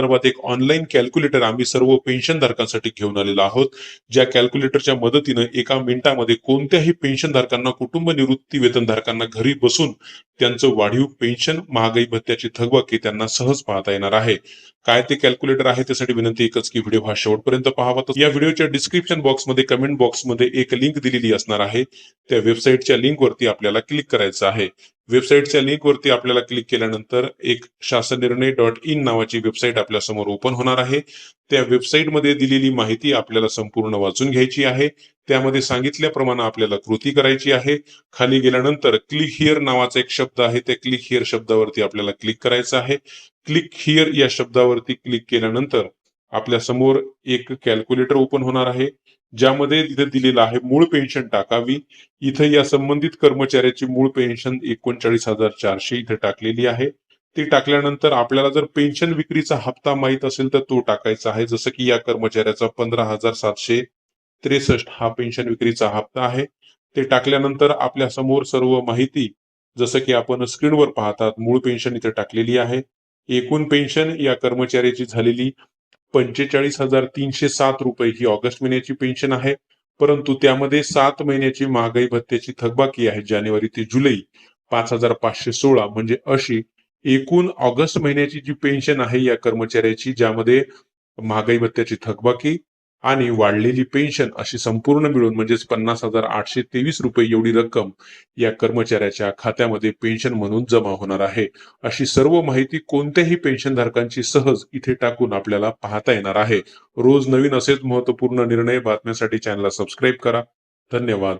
संदर्भात एक online calculator आम्ही सर्व पेन्शन धारकांसाठी घेऊन आलेलो आहोत. ज्या कॅल्क्युलेटरच्या मदतीनं एका मिनिटामध्ये कोणत्याही पेन्शन धारकांना कुटुंब निवृत्ती वेतन धारकांना घरी बसून त्यांचं वाढीव पेन्शन महागाई भत्त्याची थकबाकी त्यांना सहज पाहता येणार आहे. काय ते कॅल्क्युलेटर आहे त्यासाठी विनंती एकच की व्हिडिओ हा शेवटपर्यंत पाहावा. तर या व्हिडिओच्या डिस्क्रिप्शन बॉक्समध्ये कमेंट बॉक्समध्ये एक लिंक दिलेली असणार आहे. त्या वेबसाईटच्या लिंकवरती आपल्याला क्लिक करायचं आहे. वेबसाईटच्या लिंकवरती आपल्याला क्लिक केल्यानंतर एक शासन निर्णय डॉट इन नावाची वेबसाईट आपल्यासमोर ओपन होणार आहे. त्या वेबसाईटमध्ये दिलेली माहिती आपल्याला संपूर्ण वाचून घ्यायची आहे. त्यामध्ये सांगितल्याप्रमाणे आपल्याला कृती करायची आहे. खाली गेल्यानंतर क्लिक हिअर नावाचा एक शब्द आहे. त्या क्लिक हिअर शब्दावरती आपल्याला क्लिक करायचं आहे. क्लिक हिअर या शब्दावरती क्लिक केल्यानंतर आपल्यासमोर एक कॅल्क्युलेटर ओपन होणार आहे. ज्यामध्ये तिथे दिलेलं आहे मूळ पेन्शन टाकावी. इथे या संबंधित कर्मचाऱ्याची मूळ पेन्शन एकोणचाळीस हजार चारशे इथे टाकलेली आहे. ती टाकल्यानंतर आपल्याला जर पेन्शन विक्रीचा हप्ता माहीत असेल तर तो टाकायचा आहे. जसं की या कर्मचाऱ्याचा पंधरा हजार सातशे त्रेसष्ट हा पेन्शन विक्रीचा हप्ता आहे. ते टाकल्यानंतर आपल्यासमोर सर्व माहिती जसं की आपण स्क्रीनवर पाहतात मूळ पेन्शन इथे टाकलेली आहे. एकूण पेन्शन या कर्मचाऱ्याची झालेली पंचेचाळीस हजार तीनशे सात रुपये ही ऑगस्ट महिन्याची पेन्शन आहे. परंतु त्यामध्ये सात महिन्याची महागाई भत्त्याची थकबाकी आहे जानेवारी ते जुलै पाच हजार पाचशे सोळा म्हणजे अशी एकूण ऑगस्ट महिन्याची जी पेन्शन आहे या कर्मचाऱ्याची ज्यामध्ये महागाई भत्त्याची थकबाकी आणि वाढलेली पेन्शन अशी संपूर्ण मिळून म्हणजेच पन्नास हजार आठशे तेवीस रुपये एवढी रक्कम या कर्मचाऱ्याच्या खात्यामध्ये पेन्शन म्हणून जमा होणार आहे. अशी सर्व माहिती कोणत्याही पेन्शन धारकांची सहज इथे टाकून आपल्याला पाहता येणार आहे. रोज नवीन असेच महत्त्वपूर्ण निर्णय बातम्यासाठी चॅनलला सबस्क्राईब करा. धन्यवाद.